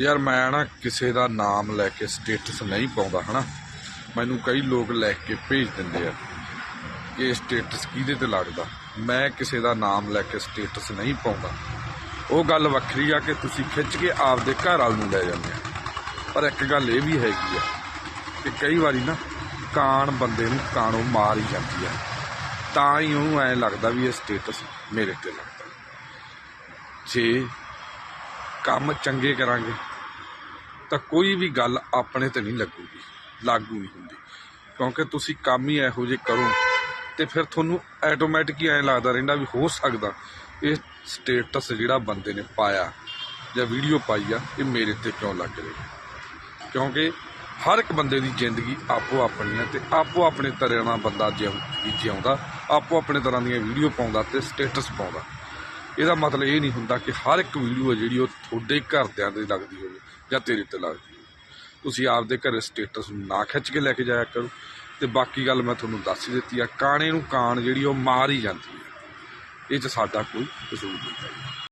ਯਾਰ ਮੈਂ ਨਾ ਕਿਸੇ ਦਾ ਨਾਮ ਲੈ ਕੇ ਸਟੇਟਸ ਨਹੀਂ ਪਾਉਂਦਾ, ਹਨਾ? ਮੈਨੂੰ ਕਈ ਲੋਕ ਲੈ ਕੇ ਭੇਜ ਦਿੰਦੇ ਆ ਕਿ ਸਟੇਟਸ ਕਿਹਦੇ ਤੇ ਲੱਗਦਾ? ਮੈਂ ਕਿਸੇ ਦਾ ਨਾਮ ਲੈ ਕੇ ਸਟੇਟਸ ਨਹੀਂ ਪਾਉਂਦਾ। ਉਹ ਗੱਲ ਵੱਖਰੀ ਆ ਕਿ ਤੁਸੀਂ ਖਿੱਚ ਕੇ ਆਪਦੇ ਘਰ ਵਾਲ ਨੂੰ ਲੈ ਜਾਂਦੇ ਆ। ਪਰ ਇੱਕ ਗੱਲ ਇਹ ਵੀ ਹੈਗੀ ਆ ਕਿ ਕਈ ਵਾਰੀ ਨਾ ਕਾਣ ਬੰਦੇ ਨੂੰ ਕਾਣੋਂ ਮਾਰ ਹੀ ਜਾਂਦੀ ਆ। ਤਾਂ ਹੀ ਉਹਨੂੰ ਐ ਲੱਗਦਾ ਵੀ ਇਹ ਸਟੇਟਸ ਮੇਰੇ ਤੇ ਲੱਗਦਾ। ਜੇ ਕੰਮ ਚੰਗੇ ਕਰਾਂਗੇ, ਤਾਂ ਕੋਈ ਵੀ ਗੱਲ ਆਪਣੇ ਤੇ ਨਹੀਂ ਲੱਗੂਗੀ, ਲਾਗੂ ਨਹੀਂ ਹੁੰਦੀ। ਕਿਉਂਕਿ ਤੁਸੀਂ ਕੰਮ ਹੀ ਇਹੋ ਜਿਹੇ ਕਰੋ ਤੇ ਫਿਰ ਤੁਹਾਨੂੰ ਆਟੋਮੈਟਿਕ ਹੀ ਐਂ ਲੱਗਦਾ ਰਹਿੰਦਾ ਵੀ ਹੋ ਸਕਦਾ ਇਹ ਸਟੇਟਸ ਜਿਹੜਾ ਬੰਦੇ ਨੇ ਪਾਇਆ ਜਾਂ ਵੀਡੀਓ ਪਾਈ ਆ, ਇਹ ਮੇਰੇ ਤੇ ਕਿਉਂ ਲੱਗ ਰਹੀ ਕਿਉਂਕਿ ਹਰ ਇੱਕ ਬੰਦੇ ਦੀ ਜ਼ਿੰਦਗੀ ਆਪੋ ਆਪਣੀ ਹੈ ਤੇ ਆਪੋ ਆਪਣੇ ਤਰ੍ਹਾਂ ਨਾਲ ਬੰਦਾ ਜਿਉਂ- ਜਿਉਂਦਾ, ਆਪੋ ਆਪਣੇ ਤਰ੍ਹਾਂ ਦੀਆਂ ਵੀਡੀਓ ਪਾਉਂਦਾ ਤੇ ਸਟੇਟਸ ਪਾਉਂਦਾ। ਇਹਦਾ ਮਤਲਬ ਇਹ ਨਹੀਂ ਹੁੰਦਾ ਕਿ ਹਰ ਇੱਕ ਵੀਡੀਓ ਜਿਹੜੀ ਉਹ ਤੁਹਾਡੇ ਘਰਦਿਆਂ ਦੇ ਲੱਗਦੀ ਹੋਵੇ ਜਾਂ ਤੇਰੇ ਤੇ ਲੱਗਦੀ ਹੋਵੇ। ਤੁਸੀਂ ਆਪਦੇ ਘਰੇ ਸਟੇਟਸ ਨੂੰ ਨਾ ਖਿੱਚ ਕੇ ਲੈ ਕੇ ਜਾਇਆ ਕਰੋ। ਤੇ ਬਾਕੀ ਗੱਲ ਮੈਂ ਤੁਹਾਨੂੰ ਦੱਸ ਹੀ ਦਿੱਤੀ ਆ, ਕਾਣੇ ਨੂੰ ਕਾਣ ਜਿਹੜੀ ਉਹ ਮਾਰ ਹੀ ਜਾਂਦੀ ਹੈ। ਇਹ 'ਚ ਸਾਡਾ ਕੋਈ ਕਸੂਰ ਨਹੀਂ। ਹੈ